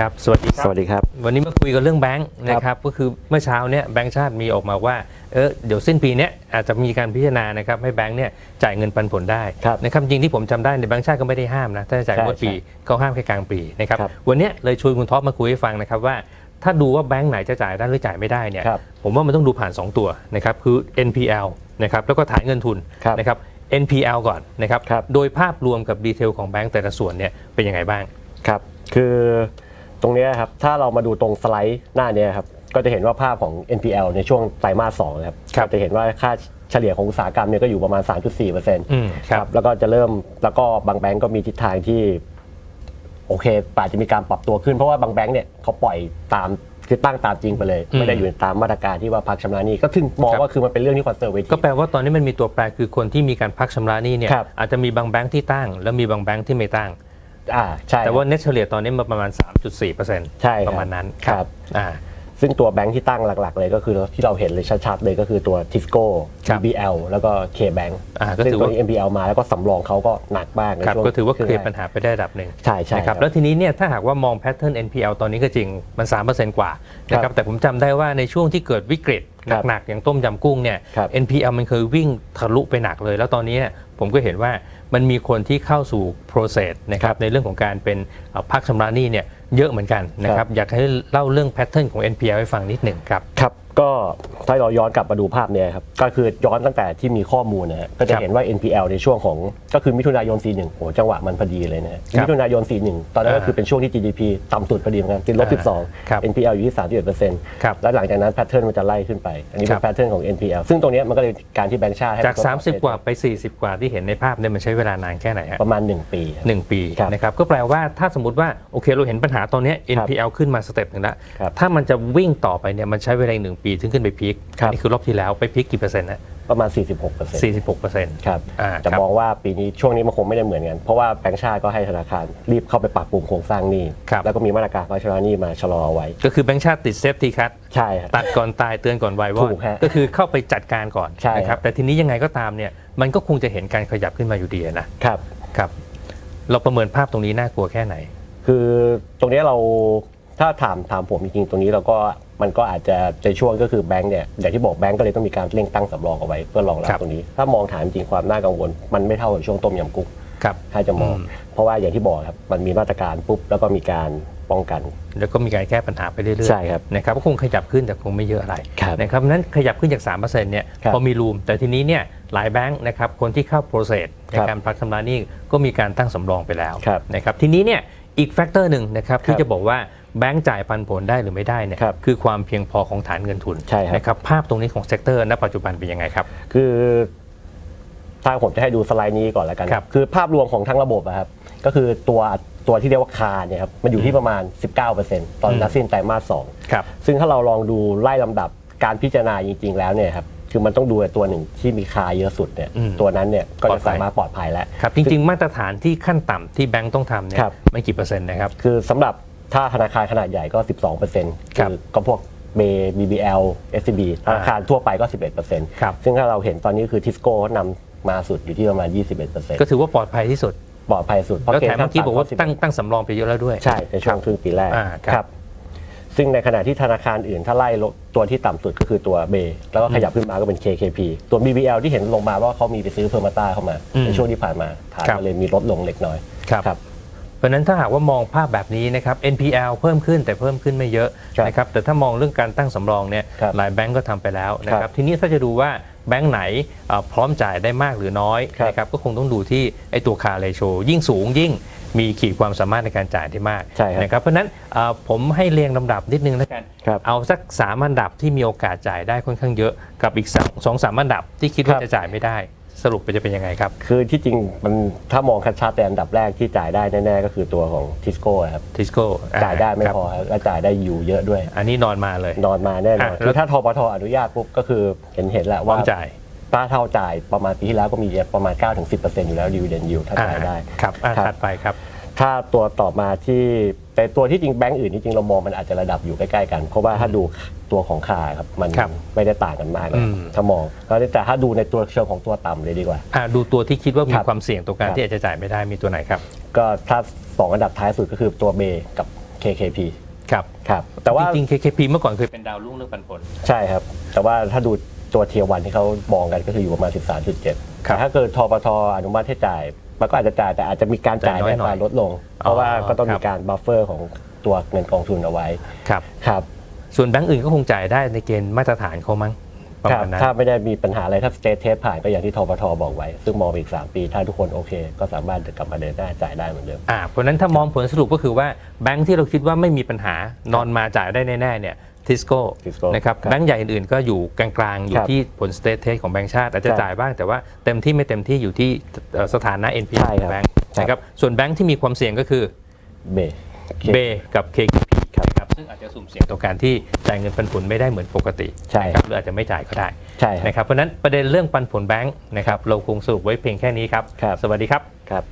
ครับสวัสดีครัสบวัสดีครับ วันนี้มาคุยกันเรื่องแบงค์นะครับ ก็คือเมื่อเช้าเนี่ยแบงค์ชาติมีออกมาว่า เออเดี๋ยวสิ้นปีเนี้ยอาจจะมีการพิจารณานะครับให้แบงค์เนี่ยจ่ายเงินปันผลได้ครับนะครับจริงที่ผมจำได้ในแบงค์ชาติก็ไม่ได้ห้ามนะถ้าจะจ่ายใช่งวดปีเขาห้ามแค่กลางปีนะครับครับวันเนี้ยเลยชวนคุณท็อปมาคุยให้ฟังนะครับว่าถ้าดูว่าแบงค์ไหนจะจ่ายได้หรือจ่ายไม่ได้เนี่ยครับผมว่ามันต้องดูผ่าน 2 ตัวนะครับคือ NPL นะครับแล้วก็ฐานเงินทุนครับนะครับ NPL ก่อนนะครับครับ โดยภาพรวมกับดีเทลของแบงค์แต่ละส่วนเนี่ยเป็นยังไงบ้าง ครับ คือ ตรงเนี้ยครับ ถ้าเรามาดูตรงสไลด์หน้าเนี้ยครับ ก็จะเห็นว่าภาพของ NPL ในช่วงไตรมาส2นะครับครับก็จะเห็นว่าค่าเฉลี่ยของอุตสาหกรรมเนี่ยก็อยู่ประมาณ 3.4%อืมครับ แล้วก็จะเริ่ม แล้วก็บางแบงก์ก็มีทิศทางที่โอเคอาจจะมีการปรับตัวขึ้นเพราะว่าบางแบงก์เนี่ยเขาปล่อยตามคือตั้งตามจริงไปเลยอืมไม่ได้อยู่ตามมาตรการที่ว่าพักชำระหนี้ก็ถึงมองครับว่าคือมันเป็นเรื่องที่คอนเซอร์เวทีก็แปลว่าตอนนี้มันมีตัวแปรคือคนที่มีการพักชำระหนี้เนี่ยครับอาจจะมีบางแบงค์ที่ตั้ง แล้วมีบางแบงค์ที่ไม่ตั้ง อ่าใช่แต่ว่าเน็ตเฉลี่ยตอนนี้มาประมาณ 3.4%ใช่ครับประมาณนั้นครับอ่าซึ่งตัวแบงค์ที่ตั้งหลัก ๆ เลยก็คือที่เราเห็นเลยชัดๆเลยก็คือตัว Tisco ครับ BBL แล้วก็ K-Bank อ่าก็ซึ่งถือตัวว่า นี้ NPL มาแล้วก็สำรองเขาก็หนักมากในครับช่วงก็ถือว่าเคลียร์งแรกปัญหาไปได้ระดับหนึ่ง ใช่ใช่นะคครัรับบ แล้วทีนี้เนี่ยถ้าหากว่ามองแพทเทิร์น NPL ตอนนี้ก็จริงมัน 3%กว่านะคครัรับบแต่ผมจำได้ว่าในช่วงที่เกิดวิกฤตครับหนักๆ อย่างต้มยำกุ้งเนี่ย ครับ NPL มันเคยวิ่งทะลุไปหนักเลย แล้วตอนนี้เนี่ยผมก็เห็นว่า มันมีคนที่เข้าสู่ process นะครับในเรื่องของการเป็นเอ่อพักชำระหนี้เนี่ยเยอะเหมือนกันนะครับอยากให้เล่าเรื่องแพทเทิร์นของ NPL ให้ฟังนิดหนึ่งครับครับ ก็ถ้าเราย้อนกลับมาดูภาพเนี่ยครับก็คือย้อนตั้งแต่ที่มีข้อมูลนะฮะก็จะครับเห็นว่า NPL ในช่วงของก็คือมิถุนายน 41โหจังหวะมันพอดีเลยนะฮะครับมิถุนายน 41 ตอนนั้นก็อ่าคือเป็นช่วงที่ GDP ต่ำสุดพอดีเหมือนกันติดลบครับ12 NPL อยู่ที่ 31%ครับแล้วหลังจากนั้นแพทเทิร์นมันจะไล่ขึ้นไป อันนี้ครัเป็บนแพทเทิร์นของ NPL ซึ่งตรงเนี้ยมันก็เลยการที่แบงก์ชาติให้จากมันลด30 กว่าไป 40 กว่าที่เห็นในภาพเนี่ยมันใช้เวลานานแค่ไหนฮะประมาณ 1 ปีครับหนึ่งปีครับนะครับก็แปลว่าถ้าสมมติว่าโอเคเราเห็นปัญหาตอนเนี้ยครับ NPL ขึ้นมาสเต็ปหนึ่งแล้วครับถ้ามันจะวิ่งต่อไปเนี่ยมันใช้เวลาอีกหนึ่งปีถึงขึ้นไปพีคครับ นี่คือรอบที่แล้วไปพีคกี่เปอร์เซ็นต์นะประมาณ 46%สี่สิบหกเปอร์เซ็นต์ ครับอ่าแต่ครับ มองว่าปีนี้ช่วงนี้มันคงไม่ได้เหมือนกัน เพราะว่าแบงก์ชาติก็ให้ธนาคารรีบเข้าไปปรับปรุงโครงสร้างหนี้ครับแล้วก็มีมาตรการพัฒนาหนี้มาชะลอเอาไว้ ก็คือแบงก์ชาติติดเซฟทีคัทใช่ครับ ตัดก่อนตายเตือนก่อนไววอถูดกฮะก็คือเข้าไปจัดการก่อนใช่นะครับแต่ทีนี้ยังไงก็ตามเนี่ยมันก็คงจะเห็นการขยับขึ้นมาอยู่ดีนะครับ ครับเราประเมินภาพตรงนี้น่ากลัวแค่ไหน คือตรงเนี้ยเราถ้าถามถามผมจริงๆตรงนี้เราก็ มันก็อาจจะในช่วงก็คือแบงก์เนี่ยอย่างที่บอกแบงก์ก็เลยต้องมีการเร่งตั้งสำรองเอาไว้เพื่อรองรับครับตรงนี้ ถ้ามองถามจริงความน่ากังวล มันไม่เท่ากับช่วงต้มยำกุ้งครับถ้าจะมองอืมเพราะว่าอย่างที่บอกครับมันมีมาตรการปุ๊บแล้วก็มีการป้องกัน แล้วก็มีการแก้ปัญหาไปเรื่อยๆใช่ครับนะครับก็คงขยับขึ้นแต่คงไม่เยอะอะไรครับนะครับนั้นขยับขึ้นจาก3%เนี่ยครับพอมีรูม แต่ทีนี้เนี่ยหลายแบงค์นะครับคนที่เข้าโปรเซสในครับการพักชำระหนี้ก็มีการตั้งสำรองไปแล้วครับนะครับทีนี้เนี่ยอีกแฟกเตอร์หนึ่งนะครับคที่รับจะบอกว่า แบงค์จ่ายปันผลได้หรือไม่ได้เนี่ยครับคือความเพียงพอของฐานเงินทุนใช่ครับ นะครับภาพตรงนี้ของเซกเตอร์ณปัจจุบันเป็นยังไงครับ คือถ้าผมจะให้ดูสไลด์นี้ก่อนแล้วกันครับคือภาพรวมของทั้งระบบอะครับ ก็คือตัวตัวที่เรียกว่าคาร์เนี่ยครับมันอยู่ที่ประมาณ 19%ตอนอืม นัดสิ้นไตรมาสสองครับ ซึ่งถ้าเราลองดูไล่ลำดับการพิจารณาจริง ๆ แล้วเนี่ยครับคือมันต้องดูตัวหนึ่งที่มีคาร์เยอะสุดเนี่ยอืมตัวนั้นเนี่ยก็ปลอจะดภัย สามารถปลอดภัยแล้ว ครับจริง ๆ มาตรฐานที่ขั้นต่ำที่แบงค์ต้องทำเนี่ยครับไม่กี่เปอร์เซ็นต์นะครับ คือสำหรับ ถ้าธนาคารขนาดใหญ่ก็ 12%ครับคือก็พวกเบ BBL SCB ธนาคารทั่วไปก็ 11%ครับ ซึ่งถ้าเราเห็นตอนนี้คือทิสโก้นำมาสุดอยู่ที่ประมาณ 21%ก็ถือว่าปลอดภัยที่สุด ปลอดภัยสุดเพราะแล้วแถมณเมื่อกี้บอกว่าขั้นต่ำตั้งตั้งสำรองไปเยอะแล้วด้วย ใช่ ในช่วงครึ่งปีแรกอ่าครับ ซึ่งในขณะที่ธนาคารอื่นถ้าไล่ลงตัวที่ต่ำสุดก็คือตัวเบ แล้วก็ขยับขึ้นมาก็เป็น KKP ตัว BBL ที่เห็นลงมาว่าเขามีไปซื้อเพอร์มาต้าเข้ามาอืมในช่วงที่ผ่านมาฐานครับ ก็เลยมีลดลงเล็กน้อย ครับครับ เพราะฉะนั้นถ้าหากว่ามองภาพแบบนี้นะครับ NPL เพิ่มขึ้นแต่เพิ่มขึ้นไม่เยอะครับนะครับแต่ถ้ามองเรื่องการตั้งสำรองเนี่ยครับหลายแบงก์ก็ทำไปแล้วนะคครัรับบทีนี้ถ้าจะดูว่าแบงก์ไหนเอ่อพร้อมจ่ายได้มากหรือน้อยครับนะครับก็คงต้องดูที่ไอ้ตัวคาเรโชยิ่งสูงยิ่งมีขีดความสามารถในการจ่ายที่มากใช่ครับนะครับเพราะฉะนั้นเอ่อผมให้เรียงลำดับนิดนึงแล้วกันครับเอาสักสามอันดับที่มีโอกาสจ่ายได้ค่อนข้างเยอะกับอีกสองสองสามอันดับที่คิดว่าครับจะจ่ายไม่ได้ สรุปไปจะเป็นยังไงครับ คือที่จริงมันถ้ามองชัดๆแต่อันดับแรกที่จ่ายได้แน่ๆก็คือตัวของทิสโก้ครับทิสโก้จ่ายได้ไม่พอครับและจ่ายได้อยู่เยอะด้วย อันนี้นอนมาเลย นอนมาแน่นอนอะคือถ้าทปทอนุญาตปุ๊บก็คือเห็นเห็นแหละพร้อว่ามจ่ายป้าเท่าจ่ายประมาณปีที่แล้วก็มีประมาณ 9-10%อยู่แล้วดีเวเดนยิวถ้าจ่ายได้อ่ครับอะครับ ถัดไปครับ ถ้าตัวต่อมาที่ แต่ตัวที่จริงแบงก์อื่นที่จริงเรามองมันอาจจะระดับอยู่ใกล้ๆกัน เพราะว่าถ้าดูตัวของคาครับมันครับไม่ได้ต่างกันมากนะอืม ถ้ามองแล้วแต่ถ้าดูในตัวเชิงของตัวต่ำเลยดีกว่า อะดูตัวที่คิดว่ามีครับความเสี่ยงต่อการครับ ที่อาจจะจ่ายไม่ได้มีตัวไหนครับก็ถ้าสองอันดับท้ายสุดก็คือตัวเบกับ KKP ครับครับแต่ว่าจริงๆ KKP เมื่อก่อนเคยเป็นดาวรุ่งเรื่องปันผล ใช่ครับ แต่ว่าถ้าดูตัวเทียวันที่เขามองกันก็คืออยู่ประมาณ 13.7ครับ แต่ถ้าเกิดทปทอนุมัติให้จ่าย มันก็อาจจะจ่ายแต่อาจจะมีการจ่ายจ่ายน้อยในหน่อยอัตราลดลง เพราะว่าก็ต้องครัมีบ การบัฟเฟอร์ของตัวเงินกองทุนเอาไว้ครับ ครับส่วนแบงก์อื่นก็คงจ่ายได้ในเกณฑ์มาตรฐานเขามั้งประครับมาณนั้นถ้าไม่ได้มีปัญหาอะไรถ้าสเตทเทสผ่านก็อย่างที่ทปทบอกไว้ ซึ่งมองไปอีก 3 ปี ถ้าทุกคนโอเค ก็สามารถกลับมาเดินหน้าจ่ายได้เหมือนเดิม อ่าเพราะฉะนั้นถ้ามองผลสรุปก็คือว่าแบงก์ที่เราคิดว่าไม่มีปัญหานอนมาจ่ายได้แน่ๆเนี่ย ทิสโก้ Tisco นะครับครับแบงก์ใหญ่อื่นๆก็อยู่กลางๆอยู่ครับที่ผลสเตทเทสของแบงก์ชาติอาจจะครับจ่ายบ้างแต่ว่าเต็มที่ไม่เต็มที่อยู่ที่เอ่อสถานะ NPL ใช่ขครัอบงแบงก์นะครับส่วนแบงก์ที่มีความเสี่ยงก็คือ เบเบกับ KKP ครับนะครับซึ่งอาจจะสุ่มเสี่ยงต่อการที่จ่ายเงินปันผลไม่ได้เหมือนปกติใช่ นะครับหรืออาจจะไม่จ่ายก็ได้ใช่ครับ นะครับเพราะฉะนั้นประเด็นเรื่องปันผลแบงก์นะครับเราคงสรุปไว้เพียงแค่นี้ครับ ครับ สวัสดีครับ ครับ